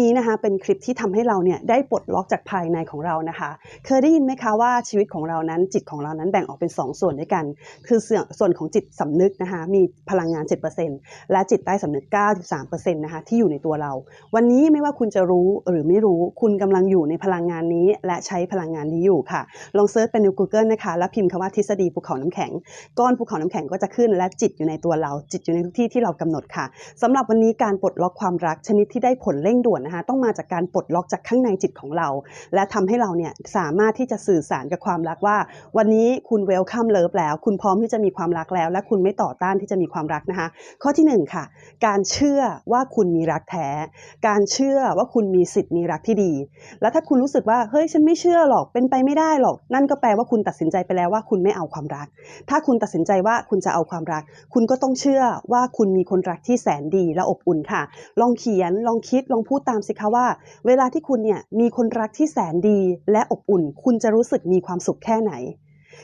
นี้นะคะเป็นคลิปที่ทำให้เราเนี่ยได้ปลดล็อกจากภายในของเรานะคะ เคยได้ยินไหมคะว่าชีวิตของเรานั้นจิตของเรานั้นแบ่งออกเป็น 2 ส่วนด้วยกัน คือส่วนส่วนของจิตสำนึกนะคะมีพลังงาน 7%และจิตใต้สำนึก 93%นะคะที่อยู่ในตัวเรา วันนี้ไม่ว่าคุณจะรู้หรือไม่รู้คุณกำลังอยู่ในพลังงานนี้ และใช้พลังงานนี้อยู่ค่ะ ลองเซิร์ชเป็นใน Google นะคะแล้วพิมพ์คำว่าทฤษฎีภูเขาน้ำแข็ง ก้อนภูเขาน้ำแข็งก็จะขึ้น และจิตอยู่ในตัวเรา จิตอยู่ในทุกที่ที่เรากำหนดค่ะสำหรับวันนี้การปลดล็อกความรักชนิดที่ได้ผลเร่งด่วนนะคะต้องมาจากการปลดล็อกจากข้างในจิตของเรา และทำให้เราเนี่ยสามารถที่จะสื่อสารกับความรักว่า วันนี้คุณเวลคัมเลิฟแล้ว คุณพร้อมที่จะมีความรักแล้ว และคุณไม่ต่อต้านที่จะมีความรักนะคะข้อที่หนึ่งค่ะ การเชื่อว่าคุณมีรักแท้ การเชื่อว่าคุณมีสิทธิ์มีรักที่ดี แล้วถ้าคุณรู้สึกว่าเฮ้ยฉันไม่เชื่อหรอกเป็นไปไม่ได้หรอก นั่นก็แปลว่าคุณตัดสินใจไปแล้วว่าคุณไม่เอาความรัก ถ้าคุณตัดสินใจว่าคุณจะเอาความรัก คุณก็ต้องเชื่อว่าคุณมีคนรักที่แสนดีและอบอุ่นค่ะ ลองเขียนลองคิดลองพูดตามสิคะว่า เวลาที่คุณเนี่ยมีคนรักที่แสนดี และอบอุ่น คุณจะรู้สึกมีความสุขแค่ไหน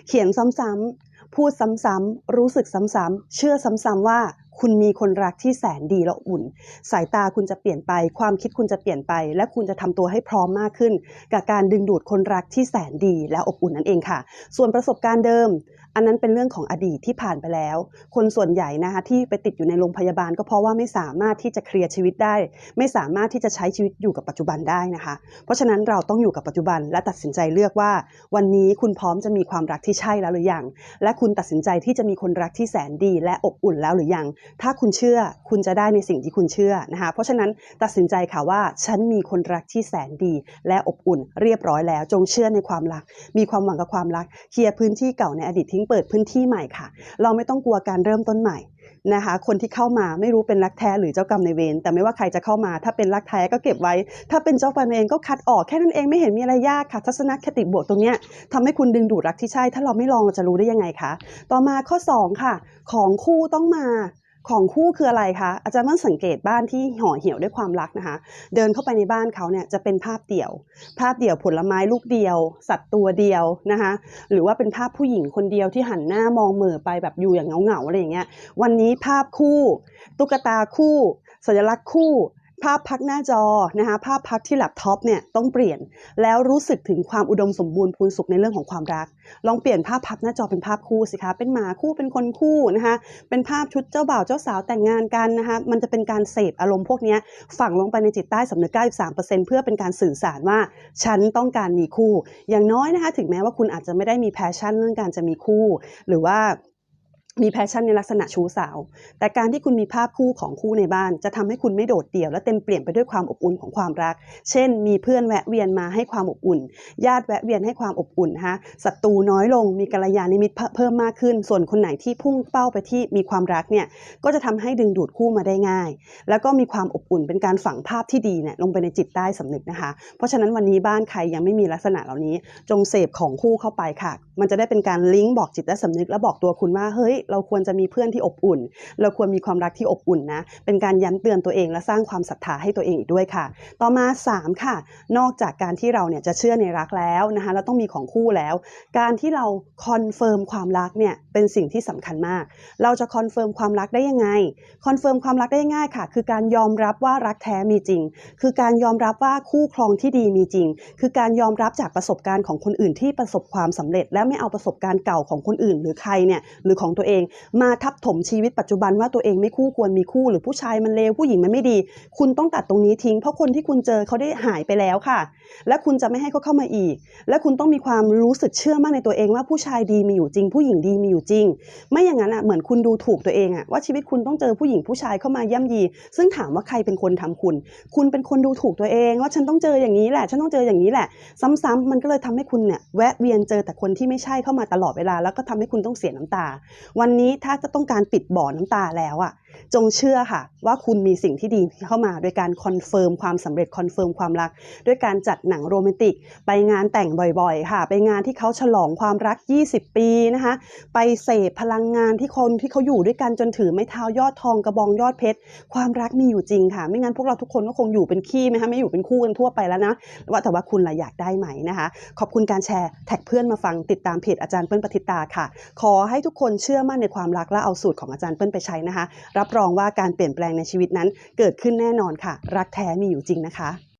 เขียนซ้ำๆพูดซ้ำๆรู้สึกซ้ำๆเชื่อซ้ำๆว่า คุณมีคนรักที่แสนดีและอบอุ่น สายตาคุณจะเปลี่ยนไป ความคิดคุณจะเปลี่ยนไป และคุณจะทำตัวให้พร้อมมากขึ้น กับการดึงดูดคนรักที่แสนดีและอบอุ่นนั่นเองค่ะ ส่วนประสบการณ์เดิม อันนั้นเป็นเรื่องของอดีตที่ผ่านไปแล้ว คนส่วนใหญ่นะคะที่ไปติดอยู่ในโรงพยาบาล ก็เพราะว่าไม่สามารถที่จะเคลียร์ชีวิตได้ ไม่สามารถที่จะใช้ชีวิตอยู่กับปัจจุบันได้นะคะ เพราะฉะนั้นเราต้องอยู่กับปัจจุบันและตัดสินใจเลือกว่า วันนี้คุณพร้อมจะมีความรักที่ใช่แล้วหรือยัง และคุณตัดสินใจที่จะมีคนรักที่แสนดี และอบอุ่นแล้วหรือยังถ้าคุณเชื่อคุณจะได้ในสิ่งที่คุณเชื่อนะคะ เพราะฉะนั้นตัดสินใจค่ะว่าฉันมีคนรักที่แสนดี และอบอุ่นเรียบร้อยแล้ว จงเชื่อในความรัก มีความหวังกับความรักเคลียร์พื้นที่เก่าในอดีตทิ้งเปิดพื้นที่ใหม่ค่ะ เราไม่ต้องกลัวการเริ่มต้นใหม่นะคะ คนที่เข้ามาไม่รู้เป็นรักแท้หรือเจ้ากรรมในเวรแต่ไม่ว่าใครจะเข้ามา ถ้าเป็นรักแท้ก็เก็บไว้ ถ้าเป็นเจ้ากรรมในเวรก็คัดออกแค่นั้นเองไม่เห็นมีอะไรยากค่ะ ทัศนคติบวกตรงเนี้ยทำให้คุณดึงดูดรักที่ใช่ ถ้าเราไม่ลองเราจะรู้ได้ยังไงคะต่อมาข้อ 2 ค่ะ ของคู่ต้องมา ของคู่คืออะไรคะอาจารย์มันสังเกตบ้านที่ห่อเหี่ยวด้วยความรักนะคะ เดินเข้าไปในบ้านเขาเนี่ยจะเป็นภาพเดี่ยว ภาพเดี่ยวผลไม้ลูกเดียว สัตว์ตัวเดียวนะคะ หรือว่าเป็นภาพผู้หญิงคนเดียวที่หันหน้ามองเหม่อไปแบบอยู่อย่างเหงาๆอะไรอย่างเงี้ยวันนี้ภาพคู่ ตุ๊กตาคู่ สัญลักษณ์คู่ ภาพพักหน้าจอนะคะภาพพักที่แล็ปท็อปเนี่ยต้องเปลี่ยนแล้วรู้สึกถึงความอุดมสมบูรณ์พูนสุขในเรื่องของความรัก ลองเปลี่ยนภาพพักหน้าจอเป็นภาพคู่สิคะเป็นหมาคู่เป็นคนคู่นะคะเป็นภาพชุดเจ้าบ่าวเจ้าสาวแต่งงานกันนะคะมันจะเป็นการเสพอารมณ์พวกนี้ฝังลงไปในจิตใต้สำนึก 93%เพื่อเป็นการสื่อสารว่า ฉันต้องการมีคู่ อย่างน้อยนะคะถึงแม้ว่าคุณอาจจะไม่ได้มีแพชชั่นเรื่องการจะมีคู่ หรือว่า มีแพชชั่นในลักษณะชู้สาว แต่การที่คุณมีภาพคู่ของคู่ในบ้าน จะทำให้คุณไม่โดดเดี่ยว และเต็มเปลี่ยนไปด้วยความอบอุ่นของความรัก เช่น มีเพื่อนแวะเวียนมาให้ความอบอุ่น ญาติแวะเวียนให้ความอบอุ่นนะคะศัตรูน้อยลง มีกัลยาณมิตรเพิ่มมากขึ้น ส่วนคนไหนที่พุ่งเป้าไปที่มีความรักเนี่ย ก็จะทำให้ดึงดูดคู่มาได้ง่าย แล้วก็มีความอบอุ่นเป็นการฝังภาพที่ดีเนี่ยลงไปในจิตใต้สำนึกนะคะ เพราะฉะนั้นวันนี้บ้านใครยังไม่มีลักษณะเหล่านี้ จงเสพของคู่เข้าไปค่ะ มันจะได้เป็นการลิงก์บอกจิตใต้สำนึกและบอกตัวคุณว่า เฮ้ยเราควรจะมีเพื่อนที่อบอุ่น เราควรมีความรักที่อบอุ่นนะ เป็นการย้ำเตือนตัวเองและสร้างความศรัทธาให้ตัวเองอีกด้วยค่ะ ต่อมา 3 ค่ะ นอกจากการที่เราเนี่ยจะเชื่อในรักแล้วนะคะเราต้องมีของคู่แล้ว การที่เราคอนเฟิร์มความรักเนี่ยเป็นสิ่งที่สำคัญมาก เราจะคอนเฟิร์มความรักได้ยังไง คอนเฟิร์มความรักได้ง่ายค่ะ คือการยอมรับว่ารักแท้มีจริง คือการยอมรับว่าคู่ครองที่ดีมีจริง คือการยอมรับจากประสบการณ์ของคนอื่นที่ประสบความสำเร็จ และไม่เอาประสบการณ์เก่าของคนอื่น หรือใครเนี่ยหรือของตัวเองมาทับถมชีวิตปัจจุบันว่าตัวเองไม่คู่ควรมีคู่ หรือผู้ชายมันเลวผู้หญิงมันไม่ดี คุณต้องตัดตรงนี้ทิ้ง เพราะคนที่คุณเจอเขาได้หายไปแล้วค่ะ และคุณจะไม่ให้เขาเข้ามาอีก และคุณต้องมีความรู้สึกเชื่อมั่นในตัวเองว่าผู้ชายดีมีอยู่จริง ผู้หญิงดีมีอยู่จริง ไม่อย่างนั้นอะเหมือนคุณดูถูกตัวเองอะว่าชีวิตคุณต้องเจอผู้หญิงผู้ชายเข้ามาย่ำยี ซึ่งถามว่าใครเป็นคนทำคุณ คุณเป็นคนดูถูกตัวเอง ว่าฉันต้องเจออย่างนี้แหละ ฉันต้องเจออย่างนี้แหละ ซ้ำๆมันก็เลยทำให้คุณเนี่ยแวะเวียนเจอแต่คนที่ไม่ใช่เข้ามาตลอดเวลา แล้วก็ทำให้คุณต้องเสียน้ำตาวันันนี้ถ้าจะต้องการปิดบ่อน้ำตาแล้วอะจงเชื่อค่ะ ว่าคุณมีสิ่งที่ดีเข้ามา โดยการคอนเฟิร์มความสำเร็จคอนเฟิร์มความรัก ด้วยการจัดหนังโรแมนติก ไปงานแต่งบ่อยๆ ค่ะ ไปงานที่เขาฉลองความรัก 20 ปีนะคะ ไปเสพพลังงานที่คนที่เขาอยู่ด้วยกันจนถือไม้เท้ายอดทองกระบองยอดเพชร ความรักมีอยู่จริงค่ะ ไม่งั้นพวกเราทุกคนก็คงอยู่เป็นขี้ไหมคะไม่อยู่เป็นคู่กันทั่วไปแล้วนะว่าแต่ว่าคุณล่ะอยากได้ไหมนะคะ ขอบคุณการแชร์แท็กเพื่อนมาฟังติดตามเพจอาจารย์เปิ้ลปฏิตาค่ะ ขอให้ทุกคนเชื่อมั่นในความรักและเอาสูตรของอาจารย์เปิ้ลไปใช้นะคะ รับรองว่าการเปลี่ยนแปลงในชีวิตนั้นเกิดขึ้นแน่นอนค่ะ รักแท้มีอยู่จริงนะคะ